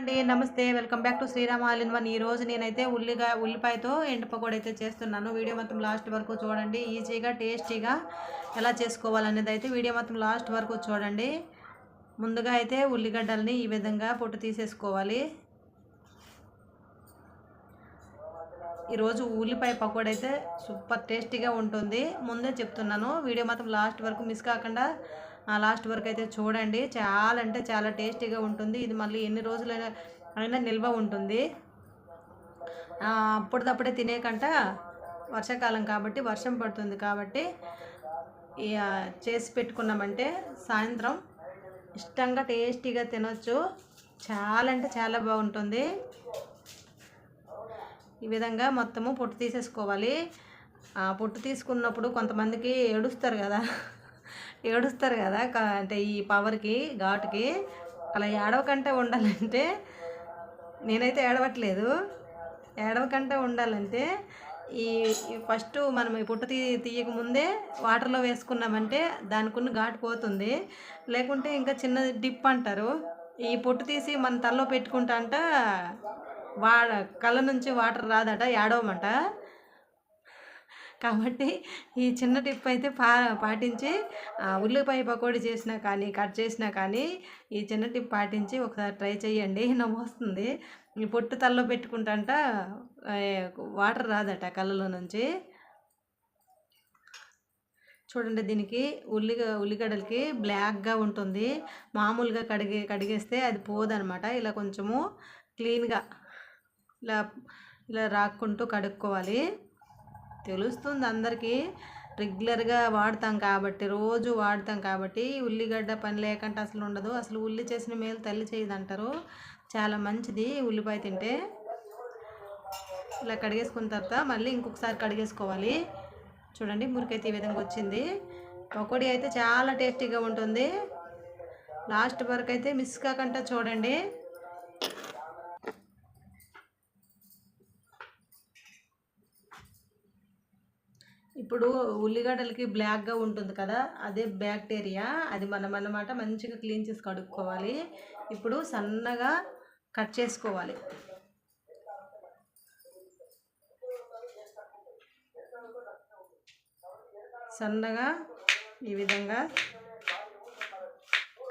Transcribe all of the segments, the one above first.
అండి. నమస్తే. Welcome back to Sriram all in one. ఈ రోజు నేనైతే ఉల్లిగా ఉల్లిపాయతో ఎండు పకోడీ అయితే చేస్తున్నాను. వీడియో మొత్తం లాస్ట్ వరకు చూడండి. ఈజీగా టేస్టీగా ఎలా చేసుకోవాలనేది అయితే వీడియో మొత్తం లాస్ట్ వరకు చూడండి. ముందుగా అయితే ఉల్లిగడ్డల్ని ఈ విధంగా పొట్టు తీసేసుకోవాలి. ఈరోజు ఉల్లిపాయ పకోడీ అయితే సూపర్ టేస్టీగా ఉంటుంది. ముందే చెప్తున్నాను. వీడియో మాత్రం లాస్ట్ వరకు మిస్ కాకుండా లాస్ట్ వరకు అయితే చూడండి. చాలా అంటే చాలా టేస్టీగా ఉంటుంది. ఇది మళ్ళీ ఎన్ని రోజులైనా అయినా నిల్వ ఉంటుంది. అప్పటిదప్పుడే తినేకంట వర్షాకాలం కాబట్టి వర్షం పడుతుంది కాబట్టి ఇక చేసి పెట్టుకున్నామంటే సాయంత్రం ఇష్టంగా టేస్టీగా తినొచ్చు. చాలా అంటే చాలా బాగుంటుంది. ఈ విధంగా మొత్తము పొట్టు తీసేసుకోవాలి. పొట్టు తీసుకున్నప్పుడు కొంతమందికి ఏడుస్తారు కదా. ఏడుస్తారు కదా అంటే ఈ పవర్కి ఘాటుకి. అలా ఏడవకంటే ఉండాలంటే నేనైతే ఏడవట్లేదు. ఏడవకంటే ఉండాలంటే ఈ ఫస్ట్ మనం ఈ పుట్ట తీ తీయక ముందే వాటర్లో వేసుకున్నామంటే దానికి ఉన్న ఘాటు పోతుంది. లేకుంటే ఇంకా చిన్న డిప్ అంటారు. ఈ పొట్టు తీసి మన తలలో పెట్టుకుంటా అంట వా కళ్ళ నుంచి వాటర్ రాదట ఏడవమంట? కాబట్టి ఈ చిన్న టిప్ అయితే పా పాటించి ఉల్లిపాయ పకోడీ చేసినా కానీ కట్ చేసినా కానీ ఈ చిన్న టిప్ పాటించి ఒకసారి ట్రై చేయండి నవ్వు వస్తుంది. ఈ పొట్టు తల్లో పెట్టుకుంటాంట వాటర్ రాదట కళ్ళలో నుంచి. చూడండి దీనికి ఉల్లి ఉల్లిగడ్డలకి బ్లాక్గా ఉంటుంది. మామూలుగా కడిగే కడిగేస్తే అది పోదనమాట. ఇలా కొంచెము క్లీన్గా ఇలా ఇలా రాక్కుంటూ కడుక్కోవాలి. తెలుస్తుంది అందరికీ. రెగ్యులర్గా వాడతాం కాబట్టి రోజు వాడతాం కాబట్టి ఉల్లిగడ్డ పని లేకుండా అసలు ఉండదు. అసలు ఉల్లి చేసిన మేలు తల్లి చేయదంటారు చాలా మంచిది ఉల్లిపాయ తింటే. ఇలా కడిగేసుకున్న తర్వాత మళ్ళీ ఇంకొకసారి కడిగేసుకోవాలి. చూడండి మురికైతే ఈ విధంగా వచ్చింది. పకోడీ అయితే చాలా టేస్టీగా ఉంటుంది. లాస్ట్ వరకు అయితే మిస్ కాకుండా చూడండి. ఇప్పుడు ఉల్లిగడ్డలకి బ్లాక్గా ఉంటుంది కదా అదే బ్యాక్టీరియా అది మనం అన్నమాట మంచిగా క్లీన్ చేసి కడుక్కోవాలి. ఇప్పుడు సన్నగా కట్ చేసుకోవాలి. సన్నగా ఈ విధంగా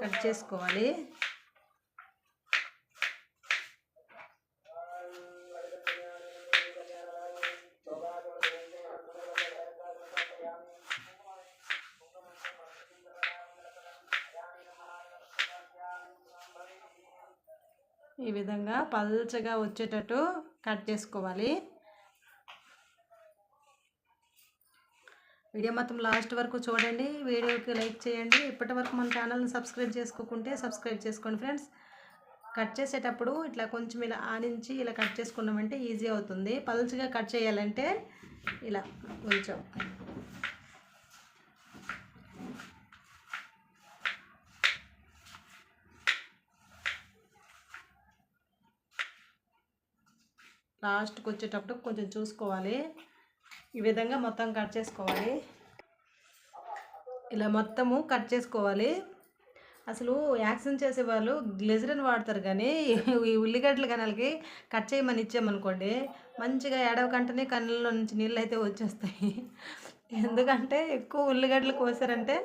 కట్ చేసుకోవాలి. ఈ విధంగా పల్చగా వచ్చేటట్టు కట్ చేసుకోవాలి. వీడియో మొత్తం లాస్ట్ వరకు చూడండి. వీడియోకి లైక్ చేయండి. ఇప్పటి వరకు మన ఛానల్ని సబ్స్క్రైబ్ చేసుకోకుంటే సబ్స్క్రైబ్ చేసుకోండి ఫ్రెండ్స్. కట్ చేసేటప్పుడు ఇట్లా కొంచెం ఇలా ఆనించి ఇలా కట్ చేసుకున్నామంటే ఈజీ అవుతుంది. పల్చగా కట్ చేయాలంటే ఇలా కొంచెం లాస్ట్కి వచ్చేటప్పుడు కొంచెం చూసుకోవాలి. ఈ విధంగా మొత్తం కట్ చేసుకోవాలి. ఇలా మొత్తము కట్ చేసుకోవాలి. అసలు యాక్షన్ చేసే వాళ్ళు గ్లెజరిన్ వాడతారు కానీ ఈ ఉల్లిగడ్డల కనలకి కట్ చేయమని ఇచ్చామనుకోండి మంచిగా ఏడవకంటనే కన్నుల్లో నుంచి నీళ్ళు అయితే వచ్చేస్తాయి. ఎందుకంటే ఎక్కువ ఉల్లిగడ్డలు కోసారంటే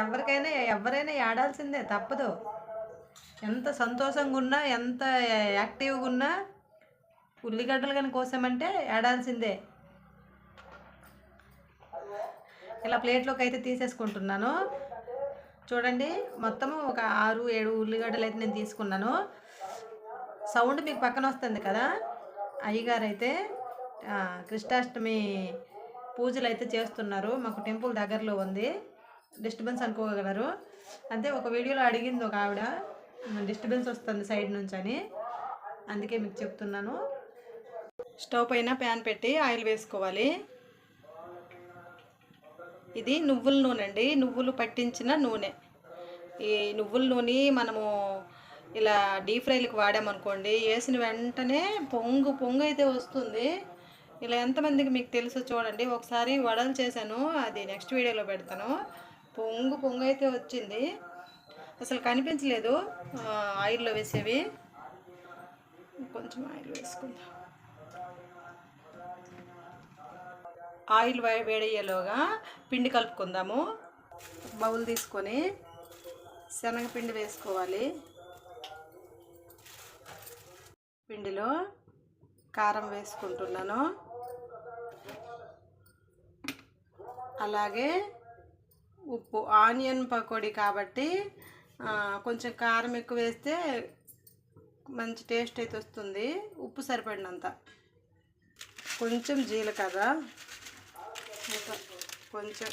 ఎవరికైనా ఎవరైనా ఏడాల్సిందే తప్పదు. ఎంత సంతోషంగా ఉన్నా ఎంత యాక్టివ్గా ఉన్నా ఉల్లిగడ్డలు కానీ కోసామంటే ఏడాల్సిందే. ఇలా ప్లేట్లోకి అయితే తీసేసుకుంటున్నాను. చూడండి మొత్తము ఒక ఆరు ఏడు ఉల్లిగడ్డలు అయితే నేను తీసుకున్నాను. సౌండ్ మీకు పక్కన వస్తుంది కదా? అయ్యగారు అయితే కృష్ణాష్టమి పూజలు అయితే చేస్తున్నారు. మాకు టెంపుల్ దగ్గరలో ఉంది. డిస్టర్బెన్స్ అనుకోగలరు. అంతే ఒక వీడియోలో అడిగింది ఒక ఆవిడ డిస్టర్బెన్స్ వస్తుంది సైడ్ నుంచి అని. అందుకే మీకు చెప్తున్నాను. స్టవ్ పైన ప్యాన్ పెట్టి ఆయిల్ వేసుకోవాలి. ఇది నువ్వుల నూనె అండి. నువ్వులు పట్టించిన నూనె. ఈ నువ్వుల నూనె మనము ఇలా డీప్ ఫ్రైలకు వాడామనుకోండి వేసిన వెంటనే పొంగు పొంగు అయితే వస్తుంది. ఇలా ఎంతమందికి మీకు తెలుసు చూడండి. ఒకసారి వడలు చేశాను. అది నెక్స్ట్ వీడియోలో పెడతాను. పొంగు పొంగు అయితే వచ్చింది. అసలు కనిపించలేదు. ఆయిల్లో వేసేవి. కొంచెం ఆయిల్ వేసుకుందాం. ఆయిల్ వే- వేడయ్యేలోగా పిండి కలుపుకుందాము. బౌల్ తీసుకొని శనగపిండి వేసుకోవాలి. పిండిలో కారం వేసుకుంటున్నాను. అలాగే ఉప్పు ఆనియన్ పకోడీ కాబట్టి కొంచెం కారం ఎక్కువ వేస్తే మంచి టేస్ట్ అయితే వస్తుంది. ఉప్పు సరిపడినంత. కొంచెం జీలకర్ర. కొంచెం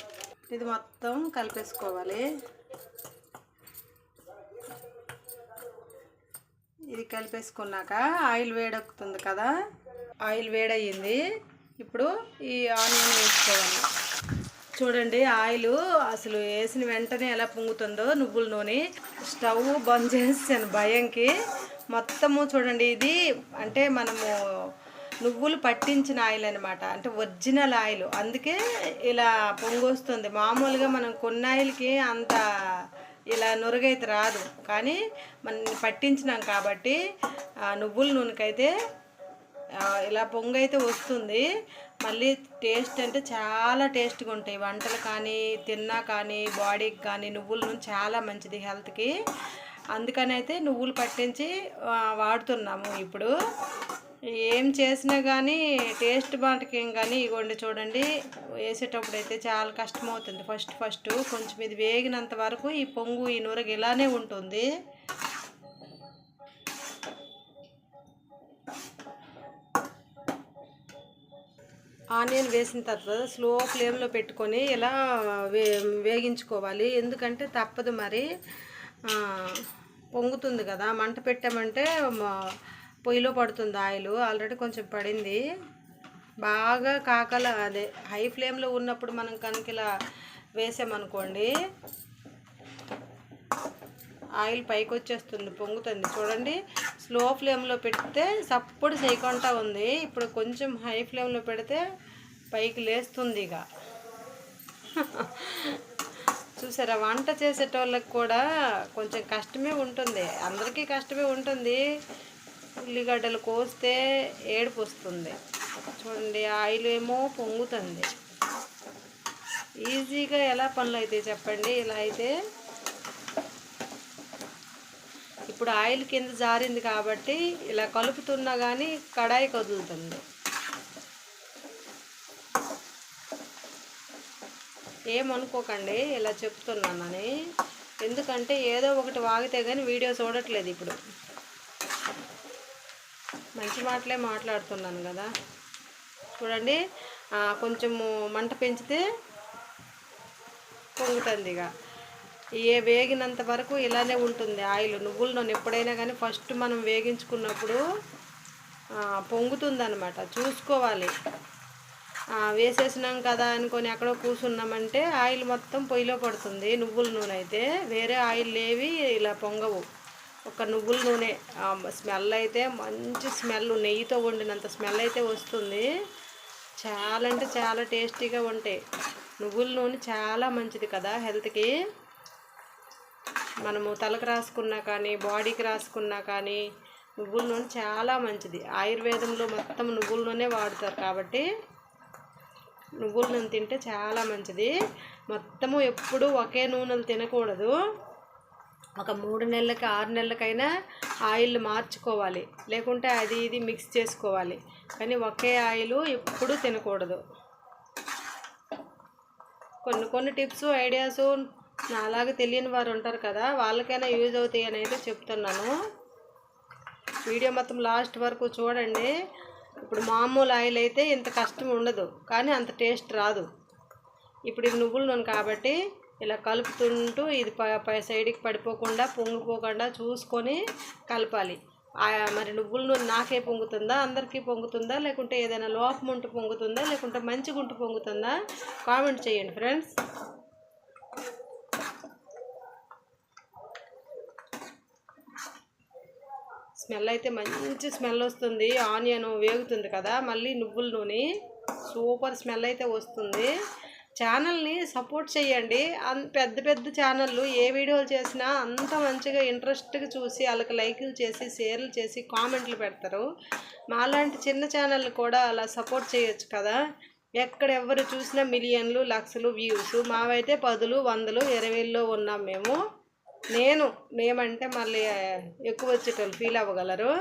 ఇది మొత్తం కలిపేసుకోవాలి. ఇది కలిపేసుకున్నాక ఆయిల్ వేడెక్కుతుంది కదా ఆయిల్ వేడయ్యింది. ఇప్పుడు ఈ ఆనియన్ వేసుకోవాలి. చూడండి ఆయిల్ అసలు వేసిన వెంటనే ఎలా పొంగుతుందో నువ్వుల నూనె. స్టవ్ బంద్ చేసాను భయంకి. మొత్తము చూడండి ఇది అంటే మనము నువ్వులు పట్టించిన ఆయిల్ అనమాట అంటే ఒరిజినల్ ఆయిల్. అందుకే ఇలా పొంగొస్తుంది. మామూలుగా మనం కొన్న ఆయిల్కి అంత ఇలా నురగైతే రాదు. కానీ మనం పట్టించినాం కాబట్టి నువ్వుల నూనెకైతే ఇలా పొంగైతే వస్తుంది. మళ్ళీ టేస్ట్ అంటే చాలా టేస్ట్గా ఉంటాయి. వంటలు కానీ తిన్నా కానీ బాడీకి కానీ నువ్వుల నూనె చాలా మంచిది హెల్త్కి. అందుకని అయితే నువ్వులు పట్టించి వాడుతున్నాము ఇప్పుడు. ఏం చేసినా కానీ టేస్ట్ బాటకేం కానీ ఇగోండి చూడండి. వేసేటప్పుడు అయితే చాలా కష్టం అవుతుంది ఫస్ట్ ఫస్ట్ కొంచెం ఇది వేగినంత వరకు ఈ పొంగు ఈ నూరగ ఇలానే ఉంటుంది. ఆనియన్ వేసిన తర్వాత స్లో ఫ్లేమ్లో పెట్టుకొని ఇలా వే వేగించుకోవాలి. ఎందుకంటే తప్పదు మరి. పొంగుతుంది కదా. మంట పెట్టామంటే పొయ్యిలో పడుతుంది ఆయిల్. ఆల్రెడీ కొంచెం పడింది. బాగా కాకల అదే హై ఫ్లేమ్లో ఉన్నప్పుడు మనం కనుక ఇలా వేసామనుకోండి ఆయిల్ పైకి వచ్చేస్తుంది పొంగుతుంది. చూడండి స్లో ఫ్లేమ్లో పెడితే సప్పుడు చేయకుండా ఉంది. ఇప్పుడు కొంచెం హై ఫ్లేమ్లో పెడితే పైకి లేస్తుంది ఇక. చూసారా వంట చేసేటోళ్ళకి కూడా కొంచెం కష్టమే ఉంటుంది. అందరికీ కష్టమే ఉంటుంది. ఉల్లిగడ్డలు కోస్తే ఏడుపు వస్తుంది. చూడండి ఆయిల్ ఏమో పొంగుతుంది. ఈజీగా ఎలా పనులు అవుతాయి చెప్పండి? ఇలా అయితే ఇప్పుడు ఆయిల్ కింద జారింది కాబట్టి ఇలా కలుపుతున్నా కానీ కడాయి కదులుతుంది. ఏమనుకోకండి ఇలా చెప్తున్నానని. ఎందుకంటే ఏదో ఒకటి వాగితే కానీ వీడియో చూడట్లేదు ఇప్పుడు. మంచి మాటలే మాట్లాడుతున్నాను కదా. చూడండి కొంచెము మంట పెంచితే పొంగుతుంది ఇక. ఏ వేగినంత వరకు ఇలానే ఉంటుంది ఆయిల్. నువ్వుల నూనె ఎప్పుడైనా కానీ ఫస్ట్ మనం వేగించుకున్నప్పుడు పొంగుతుంది అనమాట చూసుకోవాలి. వేసేసినాం కదా అనుకొని ఎక్కడో కూర్చున్నామంటే ఆయిల్ మొత్తం పొయ్యిలో పడుతుంది. నువ్వుల నూనె అయితే వేరే ఆయిల్ లేవి ఇలా పొంగవు. ఒక నువ్వుల నూనె. స్మెల్ అయితే మంచి స్మెల్ నెయ్యితో వండినంత స్మెల్ అయితే వస్తుంది. చాలా అంటే చాలా టేస్టీగా ఉంటాయి. నువ్వుల నూనె చాలా మంచిది కదా హెల్త్కి. మనము తలకు రాసుకున్నా కానీ బాడీకి రాసుకున్నా కానీ నువ్వుల నూనె చాలా మంచిది. ఆయుర్వేదంలో మొత్తం నువ్వుల నూనె వాడతారు కాబట్టి నువ్వుల నూనె తింటే చాలా మంచిది. మొత్తము ఎప్పుడూ ఒకే నూనెలు తినకూడదు. ఒక మూడు నెలలకి ఆరు నెలలకైనా ఆయిల్ మార్చుకోవాలి. లేకుంటే అది ఇది మిక్స్ చేసుకోవాలి. కానీ ఒకే ఆయిల్ ఎప్పుడూ తినకూడదు. కొన్ని కొన్ని టిప్స్ ఐడియాస్ నాలాగా తెలియని వారు ఉంటారు కదా వాళ్ళకైనా యూజ్ అవుతాయి అని అయితే చెప్తున్నాను. వీడియో మొత్తం లాస్ట్ వరకు చూడండి. ఇప్పుడు మామూలు ఆయిల్ అయితే ఇంత కష్టం ఉండదు. కానీ అంత టేస్ట్ రాదు. ఇప్పుడు ఇది నువ్వుల నూనె కాబట్టి ఇలా కలుపుతుంటూ ఇది ప పై సైడ్కి పడిపోకుండా పొంగిపోకుండా చూసుకొని కలపాలి. మరి నువ్వుల నూనె నాకే పొంగుతుందా? అందరికీ పొంగుతుందా? లేకుంటే ఏదైనా లోపం ఉంటు పొంగుతుందా? లేకుంటే మంచి గుంటు పొంగుతుందా? కామెంట్ చేయండి ఫ్రెండ్స్. స్మెల్ అయితే మంచి స్మెల్ వస్తుంది. ఆనియన్ వేగుతుంది కదా మళ్ళీ నువ్వుల నూనె. సూపర్ స్మెల్ అయితే వస్తుంది. ఛానల్ని సపోర్ట్ చేయండి. అంత పెద్ద పెద్ద ఛానళ్ళు ఏ వీడియోలు చేసినా అంత మంచిగా ఇంట్రెస్ట్గా చూసి వాళ్ళకి లైకులు చేసి షేర్లు చేసి కామెంట్లు పెడతారు. మాలాంటి చిన్న ఛానల్ కూడా అలా సపోర్ట్ చేయొచ్చు కదా. ఎక్కడ ఎవరు చూసినా మిలియన్లు లక్షలు వ్యూస్. మావైతే పదులు వందలు ఇరవైలో ఉన్నాం మేము. నేను మేమంటే మళ్ళీ ఎక్కువ వచ్చేటోళ్ళు ఫీల్ అవ్వగలరు.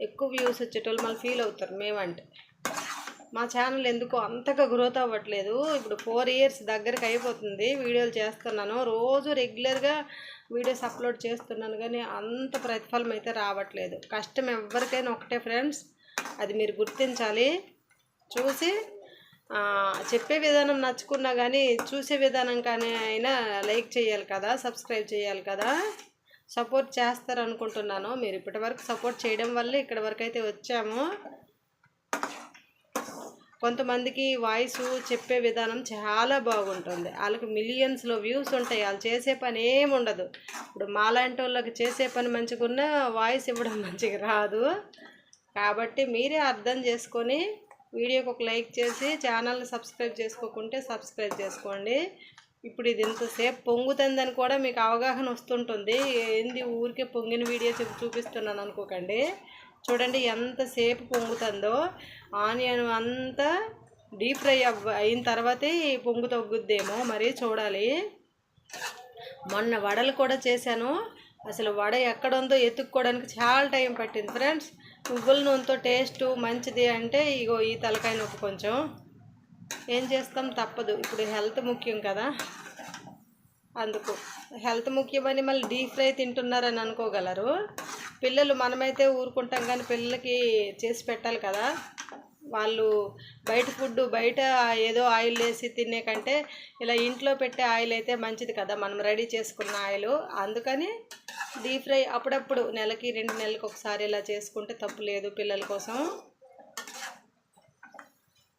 ఎక్కువ వ్యూస్ వచ్చేటోళ్ళు మళ్ళీ ఫీల్ అవుతారు మేమంటే. మా ఛానల్ ఎందుకో అంతగా గ్రోత్ అవ్వట్లేదు. ఇప్పుడు ఫోర్ ఇయర్స్ దగ్గరికి అయిపోతుంది. వీడియోలు చేస్తున్నాను. రోజు రెగ్యులర్గా వీడియోస్ అప్లోడ్ చేస్తున్నాను కానీ అంత ప్రతిఫలం అయితే రావట్లేదు. కష్టం ఎవరికైనా ఒకటే ఫ్రెండ్స్ అది మీరు గుర్తించాలి. చూసి చెప్పే విధానం నచ్చుకున్నా కానీ చూసే విధానం కానీ అయినా లైక్ చేయాలి కదా సబ్స్క్రైబ్ చేయాలి కదా. సపోర్ట్ చేస్తారు అనుకుంటున్నాను మీరు ఇప్పటి వరకు సపోర్ట్ చేయడం వల్ల ఇక్కడ వరకు అయితే వచ్చాము. కొంతమందికి వాయిస్ చెప్పే విధానం చాలా బాగుంటుంది. వాళ్ళకి మిలియన్స్లో వ్యూస్ ఉంటాయి. వాళ్ళు చేసే పని ఏమి ఉండదు. ఇప్పుడు మాలాంటి వాళ్ళకి చేసే పని మంచిగా వాయిస్ ఇవ్వడం మంచిగా రాదు. కాబట్టి మీరే అర్థం చేసుకొని వీడియోకి ఒక లైక్ చేసి ఛానల్ని సబ్స్క్రైబ్ చేసుకోకుంటే సబ్స్క్రైబ్ చేసుకోండి. ఇప్పుడు ఇది ఇంతసేపు పొంగుతుందని కూడా మీకు అవగాహన వస్తుంటుంది. ఏంది ఊరికే పొంగిన వీడియో చెప్పి చూపిస్తున్నాను అనుకోకండి. చూడండి ఎంతసేపు పొంగుతుందో. ఆనియన్ అంతా డీప్ ఫ్రై అవ్వ అయిన తర్వాతే ఈ పొంగు తగ్గుద్దేమో మరి చూడాలి. మొన్న వడలు కూడా చేశాను. అసలు వడ ఎక్కడుందో ఎత్తుక్కోవడానికి చాలా టైం పట్టింది ఫ్రెండ్స్. నువ్వుల నూనెతో టేస్ట్ మంచిది అంటే ఇగో ఈ తలకాయ నొప్పి కొంచెం. ఏం చేస్తాం? తప్పదు. ఇప్పుడు హెల్త్ ముఖ్యం కదా. అందుకు. హెల్త్ ముఖ్యమని మళ్ళీ డీప్ ఫ్రై తింటున్నారని అనుకోగలరు. పిల్లలు మనమైతే ఊరుకుంటాం కానీ పిల్లలకి చేసి పెట్టాలి కదా. వాళ్ళు బయట ఫుడ్ బయట ఏదో ఆయిల్ వేసి తినే కంటే ఇలా ఇంట్లో పెట్టే ఆయిల్ అయితే మంచిది కదా. మనం రెడీ చేసుకున్న ఆయిల్. అందుకని డీప్ ఫ్రై అప్పుడప్పుడు నెలకి రెండు నెలలకు ఒకసారి ఇలా చేసుకుంటే తప్పు లేదు పిల్లల కోసం.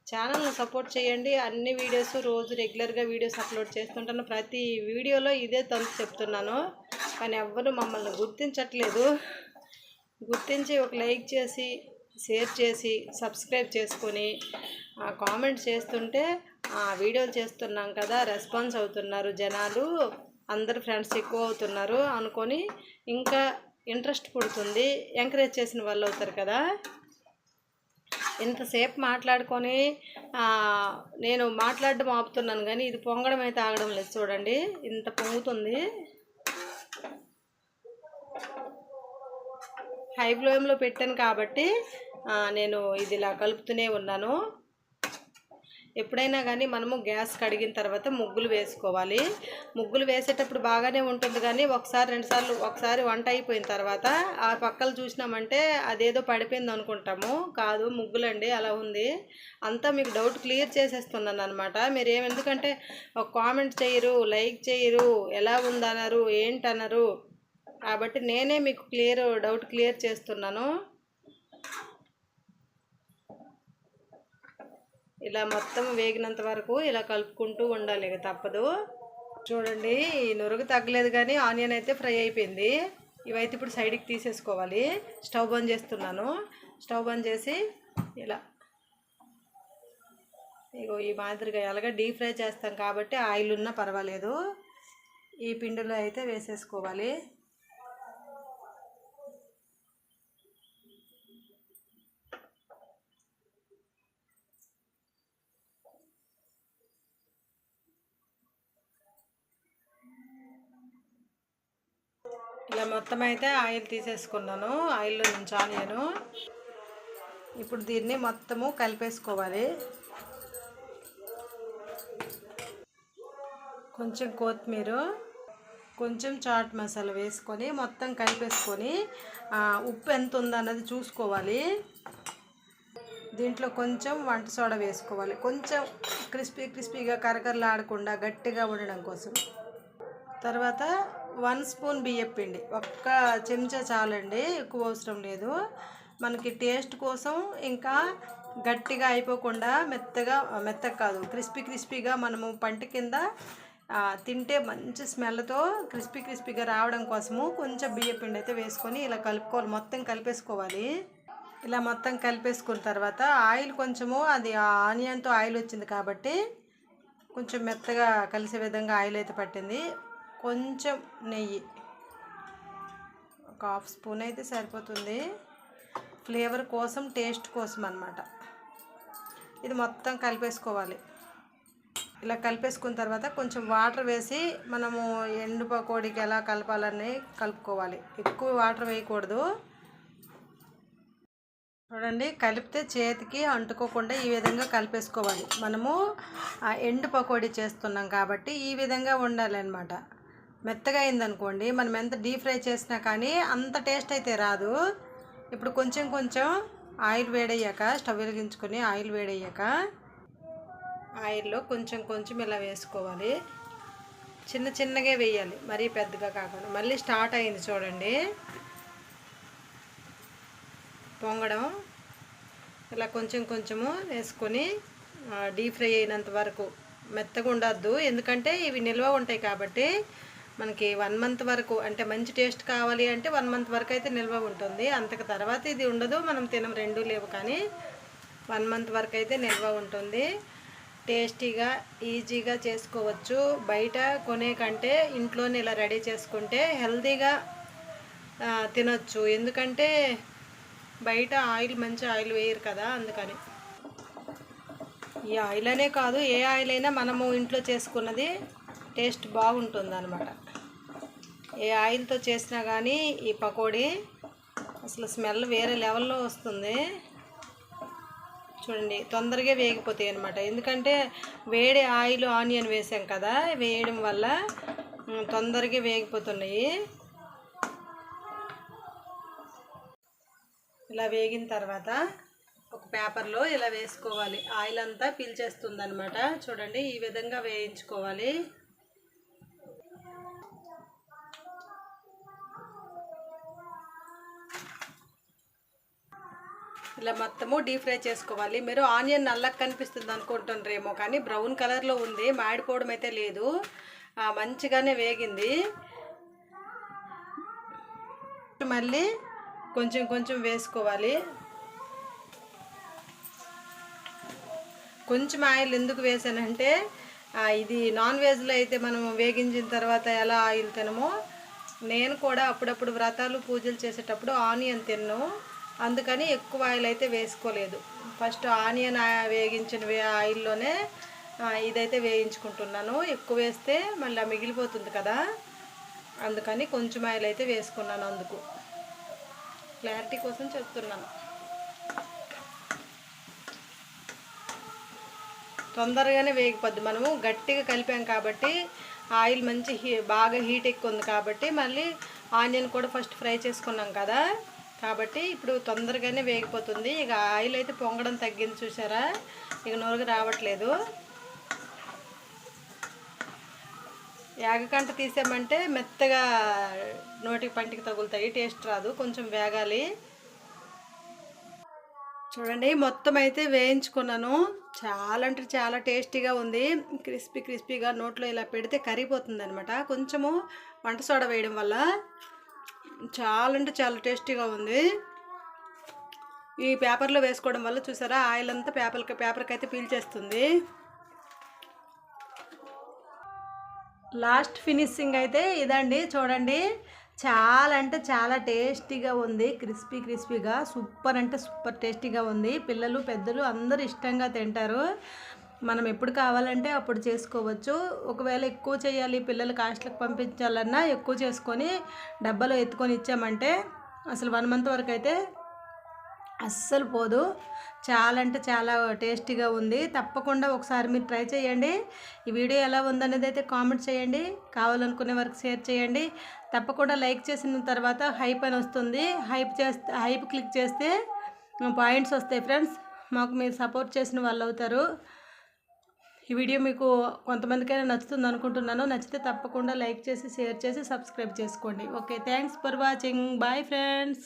ఛానల్ని సపోర్ట్ చేయండి. అన్ని వీడియోస్ రోజు రెగ్యులర్గా వీడియోస్ అప్లోడ్ చేస్తుంటాను. ప్రతి వీడియోలో ఇదే తంతు చెప్తున్నాను. కానీ ఎవ్వరు మమ్మల్ని గుర్తించట్లేదు. గుర్తించి ఒక లైక్ చేసి షేర్ చేసి సబ్స్క్రైబ్ చేసుకొని కామెంట్ చేస్తుంటే ఆ వీడియోలు చేస్తున్నాం కదా రెస్పాన్స్ అవుతున్నారు జనాలు. అందరు ఫ్రెండ్స్ ఎక్కువ అవుతున్నారు అనుకొని ఇంకా ఇంట్రెస్ట్ పుడుతుంది. ఎంకరేజ్ చేసిన వాళ్ళు అవుతారు కదా. ఇంతసేపు మాట్లాడుకొని నేను మాట్లాడడం ఆపుతున్నాను కానీ ఇది పొంగడం అయితే ఆగడం లేదు చూడండి. ఇంత పొంగుతుంది. హై ఫ్లేమ్లో పెట్టాను కాబట్టి నేను ఇది ఇలా కలుపుతూనే ఉన్నాను. ఎప్పుడైనా కానీ మనము గ్యాస్ కడిగిన తర్వాత ముగ్గులు వేసుకోవాలి. ముగ్గులు వేసేటప్పుడు బాగానే ఉంటుంది కానీ ఒకసారి రెండుసార్లు ఒకసారి వంట అయిపోయిన తర్వాత ఆ పక్కలు చూసినామంటే అదేదో పడిపోయింది అనుకుంటాము. కాదు ముగ్గులండి అలా ఉంది. అంతా మీకు డౌట్ క్లియర్ చేసేస్తున్నాను అనమాట మీరు ఏమి ఎందుకంటే ఒక కామెంట్ చేయరు లైక్ చేయరు ఎలా ఉందన్నారు ఏంటన్నారు కాబట్టి నేనే మీకు క్లియర్ డౌట్ క్లియర్ చేస్తున్నాను. ఇలా మొత్తం వేగినంత వరకు ఇలా కలుపుకుంటూ ఉండాలి ఇక తప్పదు. చూడండి ఈ నురుగు తగ్గలేదు కానీ ఆనియన్ అయితే ఫ్రై అయిపోయింది. ఇవైతే ఇప్పుడు సైడ్కి తీసేసుకోవాలి. స్టవ్ బంద్ చేస్తున్నాను. స్టవ్ బంద్ చేసి ఇలా ఇగో ఈ మాదిరిగా ఎలాగ డీప్ ఫ్రై చేస్తాం కాబట్టి ఆయిల్ ఉన్నా పర్వాలేదు. ఈ పిండిలో అయితే వేసేసుకోవాలి ఇలా మొత్తం అయితే ఆయిల్ తీసేసుకున్నాను. ఆయిల్లో నుంచి ఆనియను. ఇప్పుడు దీన్ని మొత్తము కలిపేసుకోవాలి. కొంచెం కొత్తిమీర కొంచెం చాట్ మసాలా వేసుకొని మొత్తం కలిపేసుకొని ఉప్పు ఎంత ఉందన్నది చూసుకోవాలి. దీంట్లో కొంచెం వంట సోడా వేసుకోవాలి. కొంచెం క్రిస్పీ క్రిస్పీగా కరకరలాడకుండా గట్టిగా ఉండడం కోసం. తర్వాత వన్ స్పూన్ బియ్యం పిండి. ఒక్క చెంచా చాలండి ఎక్కువ అవసరం లేదు. మనకి టేస్ట్ కోసం ఇంకా గట్టిగా అయిపోకుండా మెత్తగా మెత్తగా కాదు క్రిస్పీ క్రిస్పీగా మనము పంట కింద తింటే మంచి స్మెల్తో క్రిస్పీ క్రిస్పీగా రావడం కోసము కొంచెం బియ్యం పిండి అయితే వేసుకొని ఇలా కలుపుకోవాలి. మొత్తం కలిపేసుకోవాలి. ఇలా మొత్తం కలిపేసుకున్న తర్వాత ఆయిల్ కొంచెము అది ఆనియన్తో ఆయిల్ వచ్చింది కాబట్టి కొంచెం మెత్తగా కలిసే విధంగా ఆయిల్ అయితే పట్టింది. కొంచెం నెయ్యి. ఒక హాఫ్ స్పూన్ అయితే సరిపోతుంది. ఫ్లేవర్ కోసం టేస్ట్ కోసం అనమాట ఇది మొత్తం కలిపేసుకోవాలి. ఇలా కలిపేసుకున్న తర్వాత కొంచెం వాటర్ వేసి మనము ఎండు పకోడీకి ఎలా కలపాలని కలుపుకోవాలి. ఎక్కువ వాటర్ వేయకూడదు. చూడండి కలిపితే చేతికి అంటుకోకుండా ఈ విధంగా కలిపేసుకోవాలి. మనము ఎండు పకోడీ చేస్తున్నాం కాబట్టి ఈ విధంగా ఉండాలి అన్నమాట మెత్తగా అయిందనుకోండి మనం ఎంత డీప్ ఫ్రై చేసినా కానీ అంత టేస్ట్ అయితే రాదు. ఇప్పుడు కొంచెం కొంచెం ఆయిల్ వేడయ్యాక స్టవ్ వెలిగించుకొని ఆయిల్ వేడయ్యాక ఆయిల్లో కొంచెం కొంచెం ఇలా వేసుకోవాలి. చిన్న చిన్నగా వేయాలి మరీ పెద్దగా కాకుండా. మళ్ళీ స్టార్ట్ అయింది చూడండి. పొంగడం ఇలా కొంచెం కొంచెము వేసుకొని డీప్ ఫ్రై అయినంత వరకు. మెత్తగా ఉండద్దు ఎందుకంటే ఇవి నిల్వ ఉంటాయి కాబట్టి మనకి వన్ మంత్ వరకు అంటే మంచి టేస్ట్ కావాలి అంటే వన్ మంత్ వరకు అయితే నిల్వ ఉంటుంది. అంతకు తర్వాత ఇది ఉండదు మనం తినం రెండు లేవు కానీ వన్ మంత్ వరకు అయితే నిల్వ ఉంటుంది. టేస్టీగా ఈజీగా చేసుకోవచ్చు. బయట కొనే కంటే ఇంట్లోనే ఇలా రెడీ చేసుకుంటే హెల్తీగా తినొచ్చు. ఎందుకంటే బయట ఆయిల్ మంచి ఆయిల్ వేయరు కదా అందుకని. ఈ ఆయిల్ అనే కాదు ఏ ఆయిల్ అయినా మనము ఇంట్లో చేసుకున్నది టేస్ట్ బాగుంటుంది అనమాట ఏ ఆయిల్తో చేసినా కానీ ఈ పకోడీ అసలు స్మెల్ వేరే లెవెల్లో వస్తుంది. చూడండి తొందరగా వేగిపోతాయి అనమాట ఎందుకంటే వేడి ఆయిల్ ఆనియన్ వేసాం కదా వేయడం వల్ల తొందరగా వేగిపోతున్నాయి. ఇలా వేగిన తర్వాత ఒక పేపర్లో ఇలా వేసుకోవాలి. ఆయిల్ అంతా పీల్చేస్తుంది అనమాట చూడండి ఈ విధంగా వేయించుకోవాలి. ఇలా మొత్తము డీప్ ఫ్రై చేసుకోవాలి. మీరు ఆనియన్ నల్లగా కనిపిస్తుంది అనుకుంటుండ్రేమో కానీ బ్రౌన్ కలర్లో ఉంది. మాడిపోవడం అయితే లేదు. మంచిగానే వేగింది. మళ్ళీ కొంచెం కొంచెం వేసుకోవాలి. కొంచెం ఆయిల్ ఎందుకు వేసానంటే ఇది నాన్ వెజ్లో అయితే మనం వేగించిన తర్వాత ఎలా ఆయిల్ తినమో నేను కూడా అప్పుడప్పుడు వ్రతాలు పూజలు చేసేటప్పుడు ఆనియన్ తిన్నాను అందుకని ఎక్కువ ఆయిల్ అయితే వేసుకోలేదు. ఫస్ట్ ఆనియన్ వేగించిన ఆయిల్లోనే ఇదైతే వేయించుకుంటున్నాను. ఎక్కువ వేస్తే మళ్ళీ మిగిలిపోతుంది కదా. అందుకని కొంచెం ఆయిల్ అయితే వేసుకున్నాను అందుకు. క్లారిటీ కోసం చెప్తున్నాను. తొందరగానే వేగిపోద్ది. మనము గట్టిగా కలిపాం కాబట్టి ఆయిల్ మంచి హీ బాగా హీట్ ఎక్కువ ఉంది కాబట్టి మళ్ళీ ఆనియన్ కూడా ఫస్ట్ ఫ్రై చేసుకున్నాం కదా. కాబట్టి ఇప్పుడు తొందరగానే వేగిపోతుంది. ఇక ఆయిల్ అయితే పొంగడం తగ్గింది చూసారా? ఇక నూరుగు రావట్లేదు. యాగకంట తీసామంటే మెత్తగా నోటికి పంటికి తగులుతాయి. టేస్ట్ రాదు. కొంచెం వేగాలి. చూడండి మొత్తం అయితే వేయించుకున్నాను. చాలా అంటే చాలా టేస్టీగా ఉంది. క్రిస్పీ క్రిస్పీగా నోట్లో ఇలా పెడితే కరిగిపోతుంది అనమాట కొంచెము వంట సోడా వేయడం వల్ల. చాలా అంటే చాలా టేస్టీగా ఉంది. ఈ పేపర్లో వేసుకోవడం వల్ల చూసారా ఆయిల్ అంతా పేపర్కి పేపర్కి అయితే పీల్చేస్తుంది లాస్ట్ ఫినిషింగ్ అయితే ఇదండి చూడండి. చాలా అంటే చాలా టేస్టీగా ఉంది క్రిస్పీ క్రిస్పీగా సూపర్ అంటే సూపర్ టేస్టీగా ఉంది. పిల్లలు పెద్దలు అందరూ ఇష్టంగా తింటారు. మనం ఎప్పుడు కావాలంటే అప్పుడు చేసుకోవచ్చు. ఒకవేళ ఎక్కువ చేయాలి పిల్లలు కాస్ట్లకు పంపించాలన్నా ఎక్కువ చేసుకొని డబ్బాలో ఎత్తుకొని ఇచ్చామంటే అసలు వన్ మంత్ వరకు అయితే అస్సలు పోదు. చాలా అంటే చాలా టేస్టీగా ఉంది. తప్పకుండా ఒకసారి మీరు ట్రై చేయండి. ఈ వీడియో ఎలా ఉందనేది అయితే కామెంట్ చేయండి. కావాలనుకునే వరకు షేర్ చేయండి. తప్పకుండా లైక్ చేసిన తర్వాత హైప్ అని వస్తుంది. హైప్ చేస్తే హైప్ క్లిక్ చేస్తే పాయింట్స్ వస్తాయి ఫ్రెండ్స్. మాకు మీరు సపోర్ట్ చేసిన వాళ్ళు అవుతారు. ఈ వీడియో మీకు కొంతమందికైనా నచ్చుతుంది అనుకుంటున్నాను. నచ్చితే తప్పకుండా లైక్ చేసి షేర్ చేసి సబ్స్క్రైబ్ చేసుకోండి. Okay thanks for watching. Bye friends.